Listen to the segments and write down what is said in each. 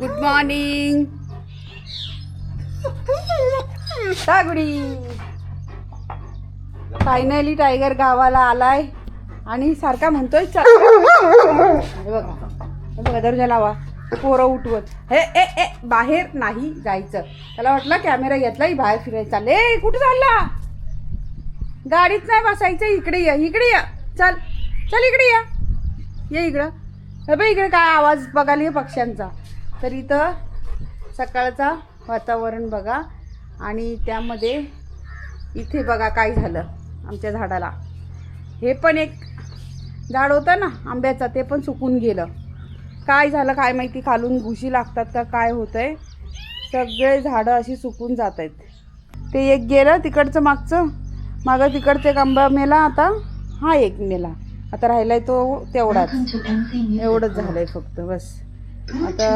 Good morning तागडी finally tiger गावाला आलाय. आणि सारखा म्हणतोय चल. बघा. बघा दर्जा लावा. पोरं उठवत. हे ए ए बाहेर नाही जायचं. त्याला वाटलं कॅमेरा घेतलाय बाहेर फिरायला चालले कुठं चालला? गाडीत नाही बसायचं. इकडे या इकडे या. चल. चल इकडे या. ये इकडं. हे बघ इकडे काय आवाज बघायला पक्ष्यांचा. तर इथं सकाळचा वातावरण बघा आणि त्यामध्ये इथे बघा काय झालं आमच्या झाडाला. हे पण एक झाड होतं ना आंब्याचं ते पण सुकून गेलं. काय झालं काय माहिती खालून घुशी लागतात का काय होतं आहे सगळे झाडं अशी सुकून जात आहेत ते एक गेलं तिकडचं मागचं. मागं तिकडचं एक आंबा मेला आता. हा एक मेला. आता राहिला आहे तो तेवढाच. एवढंच झालं आहे फक्त बस. आता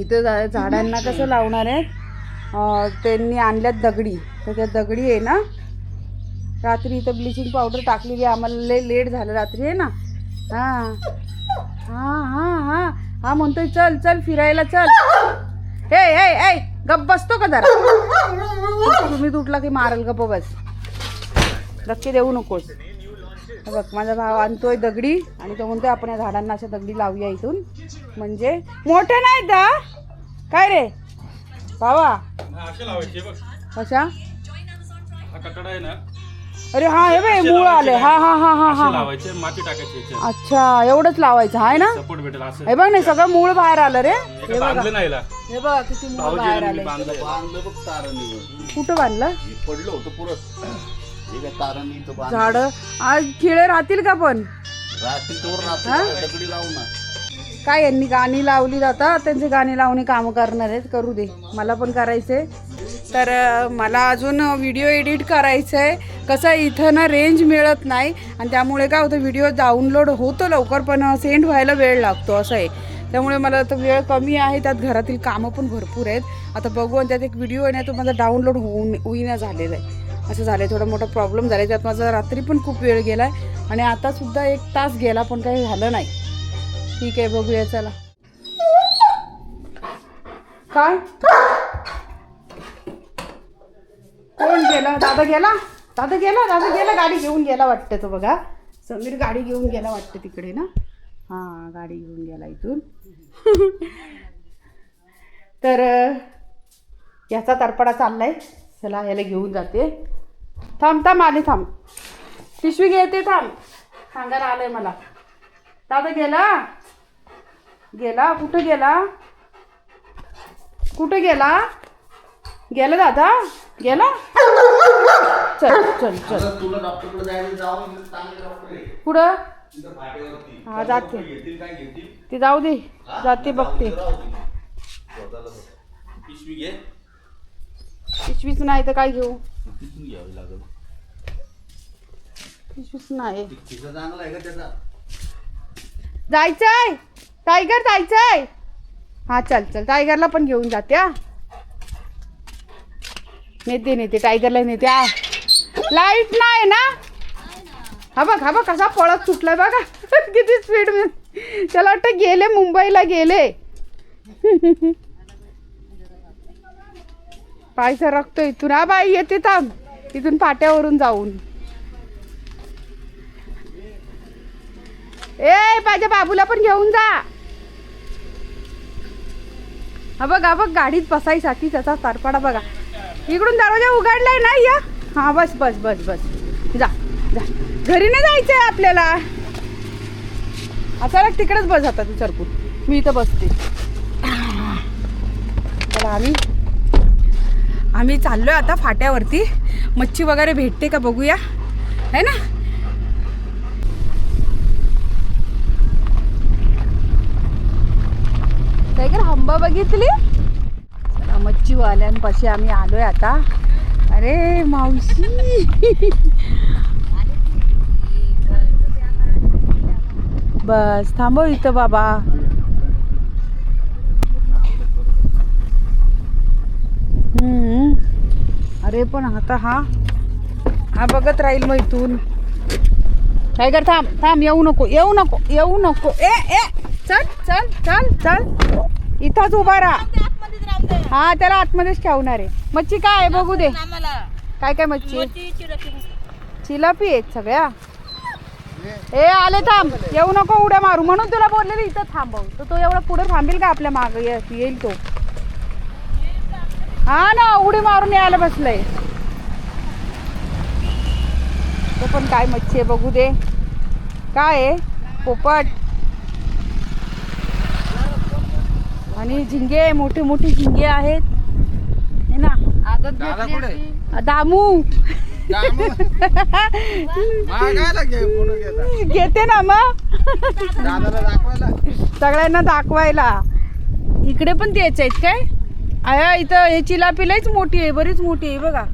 इथं झाडांना कसं लावणार आहे? त्यांनी आणल्यात दगडी. तर त्या दगडी आहे ना रात्री इथं ब्लिचिंग पावडर टाकलेली. आम्हाला लय लेट झालं रात्री आहे ना. हां. हां हां हां. हा म्हणतोय चल चल फिरायला चल. हे हे ए गप बसतो का जरा? तुम्ही तुटला की मारल गप बस. धक्के देऊ नकोस. बघ माझा भाव आणतोय दगडी आणि तो म्हणतोय आपण या झाडांना अशा दगडी लावूया इथून. म्हणजे मोठे नाही दा काय रे? भावा. कशा? अरे हा हे बाई मूळ आले हा हा हा हा हा माती टाकायची अच्छा एवढंच लावायचं आहे ना? सपोर्ट भेटेल असं हे बघ नाही सगळं मूळ बाहेर आलं रे. हे बांधलं नाही हे बघ किती मूळ बाहेर आले बांधलं कुठं बांधलं? पडलं होतं पुरं. हे काय इथं झाड? आज खिळे राहतील का पण? रात्री तोर? रात्री दगडी लावू ना. काय यांनी गाणी लावली जातात त्यांचे गाणी लावणे कामं करणार आहेत. करू दे. मला पण करायचे तर अं, मला अजून व्हिडिओ एडिट करायचं आहे कसं इथं ना रेंज मिळत नाही. आणि त्यामुळे काय होतं व्हिडिओ डाउनलोड होतो लवकर पण सेंड व्हायला वेळ लागतो. असं आहे. त्यामुळे मला आता वेळ कमी आहे. त्यात घरातील कामं पण भरपूर आहेत. आता बघू आणि त्यात एक व्हिडिओ आहे ना तो माझा डाउनलोड होऊन होईना झालेला आहे. असं झालं आहे थोडा मोठा प्रॉब्लेम झाला आहे त्यात माझा रात्री पण खूप वेळ गेला आहे आणि आतासुद्धा एक तास गेला पण काही झालं नाही. ठीक आहे बघूया चला. काय? कोण गेला? दादा गेला? दादा गेला? दादा गेला? गाडी घेऊन गेला वाटतं तो बघा. समीर गाडी घेऊन गेला वाटतं तिकडे ना? हां गाडी घेऊन गेला इथून. तर याचा तरपडा चाललाय. चला याला घेऊन जाते. थांब थांब आले थांब. पिशवी घेते थांब. सांगायला आलंय मला. दादा गेला? गेला? कुठं गेला? कुठं गेला? गेला दादा? गेला? चल चल चल. कुठं? हा जाते. ती जाऊ दे. जाते बघते. पिशवीच नाही तर काय घेऊ? पिशवीच नाही तिथं चांगला आहे का त्याचा. जायचंय. टायगर जायचंय. हा चल चल. टायगरला पण घेऊन जाते हा. नेते नेते. टायगरला नेते आ लाइट नाही ना? हा बघ हा बघ कसा पळत सुटलाय बघा. किती स्पीड त्याला वाटतं गेले मुंबईला गेले. पाय सरकतो इथून. हा बाई येते थांब. इथून फाट्यावरून जाऊन. ए माझ्या बाबूला पण घेऊन जा. हा बघा बघ गाडीत बसायसाठी त्याचा तारपाडा बघा. इकडून दरवाजा उघडलाय ना या. हा बस बस बस बस. जा जा. घरी नाही जायचंय आपल्याला. अचानक तिकडेच बस जातात तू मी इथं बसते. चला आम्ही आम्ही चाललोय आता फाट्यावरती. मच्छी वगैरे भेटते का बघूया. है ना? काय बघितली? मच्छीवाल्यांपाशी आम्ही आलोय आता. अरे मावशी. बस थांबव इथं बाबा. हम्म. अरे पण आता हा हा बघत राहील मग इथून. टायगर थांब थांब येऊ नको येऊ नको येऊ नको. ए ए चल चल चल चल. इथंच उभा राहा. हा त्याला आतमध्येच ठेवणार आहे. मच्छी काय आहे बघू दे. काय काय मच्छी? आहे? चिलापी आहेत सगळ्या. ए आले थांब. येऊ नको उड्या मारू. म्हणून तुला बोललेली इथं थांबव तर तो एवढा पुढे थांबेल का आपल्या माग? येईल तो. हा ना उडी मारून यायला बसलंय. तो पण काय मच्छी आहे बघू दे. काय आहे? पोपट. आणि झिंगे मोठे मोठे झिंगे आहेत. हे ना दादा कुठे? दामू. मागायला घे फोटो घेता घेते ना मग. दादाला दाखवायला. सगळ्यांना दाखवायला. इकडे पण तेच आहेत काय? आया इथं हे चिलापिलाच मोठी आहे बरीच मोठी आहे बघा.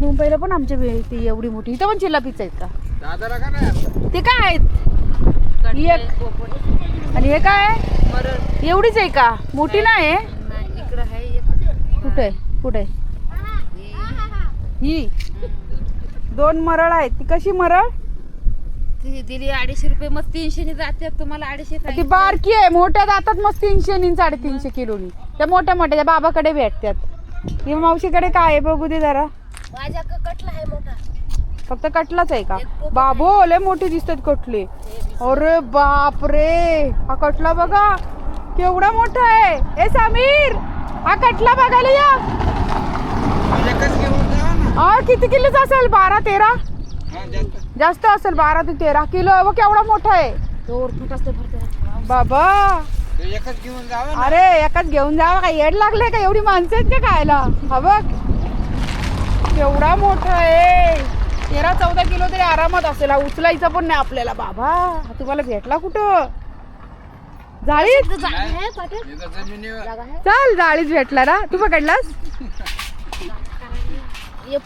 मुंबईला पण आमच्या एवढी मोठी. इथं पण चिलापीच आहेत का? दादाला का नाही आता? ते काय आहेत? ही एक. आणि हे काय? आहे? एवढीच आहे का? मोठी नाही आहे? कुठे? कुठे? ही. दोन मरळ आहेत. ती कशी मरळ? ती दिली अडीचशे रुपये. मग तीनशे जाते तुम्हाला अडीचशे ती बारकी आहे. मोठ्या जातात मग तीनशे नी साडेतीनशे किलोनी. त्या मोठ्या मोठ्या त्या बाबाकडे भेटतात ही मावशीकडे काय आहे? बघू दे जरा. माझ्या कटला आहे मोठा. फक्त कटलाच आहे का? बाबो लय मोठे दिसतात कटले. अरे बाप रे हा कटला बघा. केवढा मोठा आहे. ए समीर हा कटला बघायला या. हा किती किलोचा असेल? बारा तेरा? जास्त. असेल बारा ते तेरा किलो. व केवढा मोठा आहे. बाबा. एकच घेऊन जावा अरे एकाच घेऊन जावं का? येड लागले का? एवढी माणसं आहेत का खायला? हा बघ. केवढा मोठा आहे. तेरा चौदा किलो तरी आरामात असेल. हा उचलायचा पण नाही आपल्याला. बाबा हा तुम्हाला भेटला कुठं? जाळीत? इथं जमिनीवर चल जाळीच भेटला ना. तू पकडलास? ये.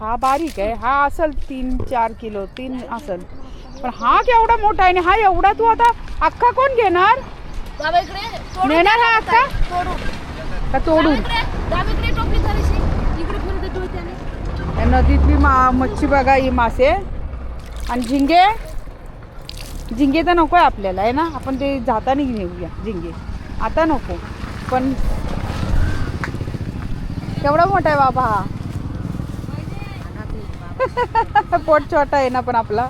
हा बारीक आहे. हा असेल तीन चार किलो तीन असेल. पण हा केवढा मोठा आहे आणि हा एवढा तू आता अख्खा कोण घेणार? बाबा इकडे. तोडून नेणार हा अख्खा? का तोडून? या नदीतली मा मच्छी बघा ही मासे. आणि झिंगे? झिंगे तर नको आहे आपल्याला आहे ना? आपण ते जाताना नेऊया झिंगे. आता नको. पण केवढा मोठा आहे बाबा हा. पोट छोटा आहे ना पण आपला.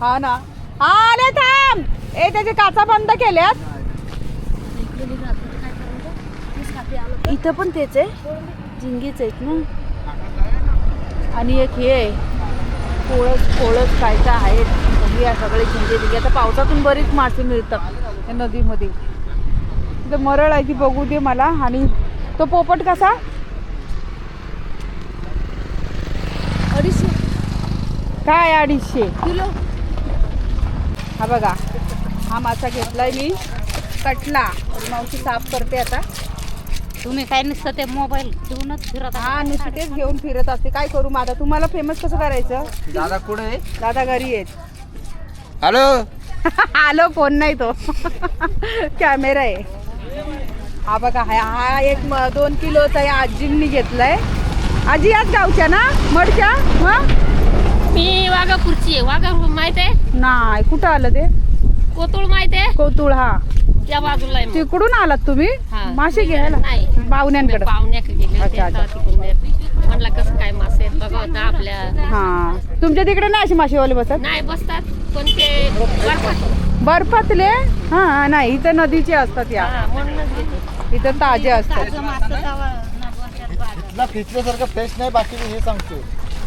हा ना. हा आले थांब. ए त्याचे काचा बंद केल्यात. इथं पण तेच आहे. झिंगेच आहेत ना. आणि एक हे आहे. कोळस कोळस काय काय आहेत. बघूया सगळे झिंगे झिंगे आता पावसातून बरीच मासे मिळतात या नदीमध्ये. तिथं मरळ आहे ती बघू दे मला. आणि तो पोपट कसा? अडीचशे. काय अडीचशे? किलो. हा बघा. हा मासा घेतलाय मी. कटला. मावशी साफ करते आता. तुम्ही काय नुसतं ते मोबाईल घेऊनच फिरत हा नुसती तेच घेऊन फिरत असते. काय करू मग आता? तुम्हाला फेमस कसं करायचं? दादा कुठे आहे? दादा घरी आहेत. हॅलो? आलो फोन नाही तो. कॅमेरा आहे. हा बघा हा हा एक म- दोन किलोचा या आजींनी घेतलाय. आजी याच गावच्या ना? मडच्या मग मी वाघापूरची आहे. वाघापूर माहीत आहे? नाही कुठं आलं ते? कोतुळ माहीत आहे? कोतुळ हा. त्या बाजूला आहे मग. तिकडून आलात तुम्ही? हा. मासे घ्यायला? नाही. पाहुण्यांकडे. पाहुण्याकडे गेले होते अच्छा, अच्छा. तेव्हा तिकडून म्हणलं कसं काय मासे आहेत बघा होता आपल्या हा. तुमच्या तिकडे नाही असे मासेवाले बसत? नाही बसतात पण ते बर्फात. बर्फातले? हा नाही इथं नदीचे असतात या. हा, म्हणूनच घेते इथं ताजे असतात. मासं. इथला फिटल्यासारखं फ्रेश नाही बाकी मी हे सांगतो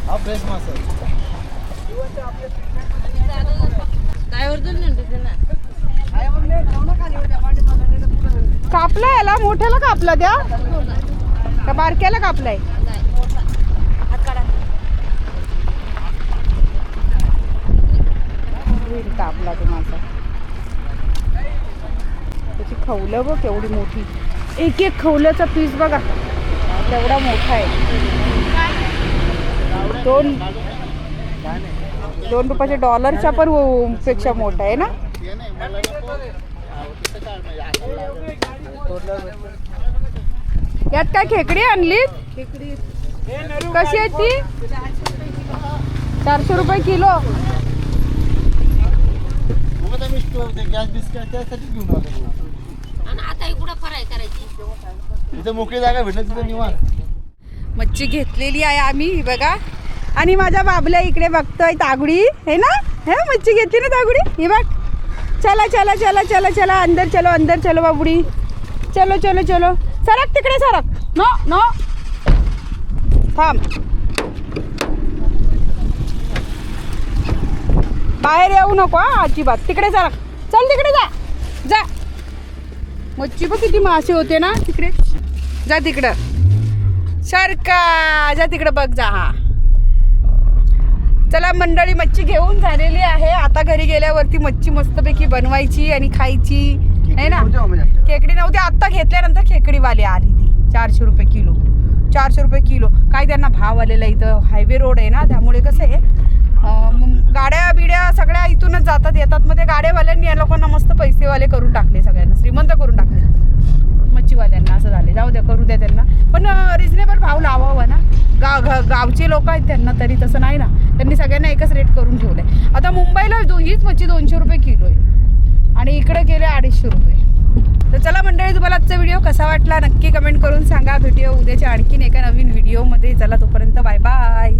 हा फ्रेश मासा आहे. कापला याला? मोठ्याला कापला त्या? का बारक्याला कापलाय? कापला तो माझा. त्याची खवलं बघ केवढी मोठी. एक एक खवल्याचा पीस बघा. तेवढा मोठा आहे. दोन दोन रुपयाच्या डॉलरच्या पण पेक्षा मोठा आहे ना? यात काय खेकडी आणली? कशी आहे ती? चारशे रुपये किलो. मच्छी घेतलेली आहे आम्ही ही बघा. आणि माझ्या बाबल्या इकडे बघतोय तागडी. हे ना? हे मच्छी घेतली ना तागडी? ही बघ. चला चला चला चला चला अंदर चलो अंदर चलो बाबुडी. चलो चलो चलो. सरक तिकडे सरक. No no. थांब. बाहेर येऊ नको हा अजिबात. तिकडे सरक. चल तिकडे जा. जा. मच्छी बघ किती मासे होते ना तिकडे. जा तिकडं. सारखा जा तिकडे बघ जा हा. चला मंडळी मच्छी घेऊन झालेली आहे. आता घरी गेल्यावरती मच्छी मस्तपैकी बनवायची आणि खायची. आहे ना? खेकडी नव्हती आत्ता घेतल्यानंतर खेकडीवाली आली ती चारशे रुपये किलो. चारशे रुपये किलो. काय त्यांना भाव आलेला इथं हायवे रोड आहे ना त्यामुळे कसं आहे गाड्या बिड्या सगळ्या इथूनच जातात येतात. मग ते गाड्यावाल्यांनी या लोकांना मस्त पैसेवाले करून टाकले सगळ्यांना श्रीमंत करून टाकले. मच्छीवाल्यांना असं झाले. जाऊ द्या करू द्या त्यांना. पण रिजनेबल भाव लावावा ना. गाव गावचे लोक आहेत त्यांना तरी तसं नाही ना. त्यांनी सगळ्यांना एकच रेट करून ठेवलंय. आता मुंबईला दो हीच मच्छी दोनशे रुपये किलो आहे. आणि इकडे गेले अडीचशे रुपये. तर चला मंडळी तुम्हाला आजचा व्हिडिओ कसा वाटला नक्की कमेंट करून सांगा. व्हिडिओ उद्याच्या आणखीन एका नवीन व्हिडिओमध्ये चला तोपर्यंत बाय बाय